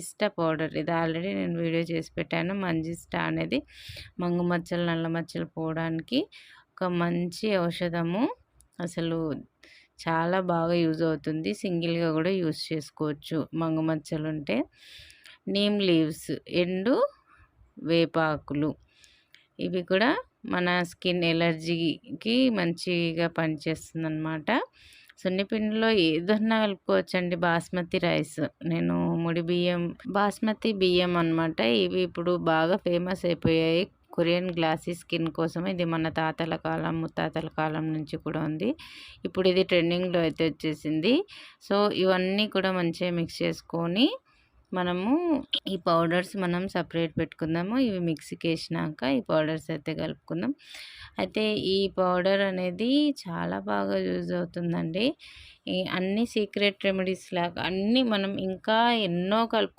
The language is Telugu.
మంజిస్టా పౌడర్. ఇది ఆల్రెడీ నేను వీడియో చేసి పెట్టాను. మంజిస్టా అనేది. మంగు మచ్చలు నల్ల మచ్చలు పోవడానికి ఒక మంచి ఔషధము. అసలు చాలా బాగా యూజ్ అవుతుంది. సింగిల్గా కూడా యూజ్ చేసుకోవచ్చు. మంగు మచ్చలు ఉంటే. నీమ్ లీవ్స్ ఎండు వేపాకులు. ఇవి కూడా మన స్కిన్ ఎలర్జీకి మంచిగా పనిచేస్తుంది అన్నమాట సున్నిపిండిలో ఏదన్నా కలుపుకోవచ్చండి బాస్మతి రైస్. నేను ముడి బియ్యం బాస్మతి బియ్యం అనమాట ఇవి ఇప్పుడు బాగా ఫేమస్ అయిపోయాయి. కొరియన్ గ్లాసీ స్కిన్ కోసం ఇది మన తాతల కాలం ముత్తాతల కాలం నుంచి కూడా ఉంది. ఇప్పుడు ఇది ట్రెండింగ్లో అయితే వచ్చేసింది. సో ఇవన్నీ కూడా మంచిగా మిక్స్ చేసుకొని మనము ఈ పౌడర్స్ మనం సపరేట్ పెట్టుకుందాము. ఇవి మిక్సీకి వేసినాక ఈ పౌడర్స్ అయితే కలుపుకుందాం. అయితే ఈ పౌడర్ అనేది చాలా బాగా యూజ్ అవుతుందండి. ఈ అన్ని సీక్రెట్ రెమెడీస్ లాగా అన్నీ మనం ఇంకా ఎన్నో కలుపుకో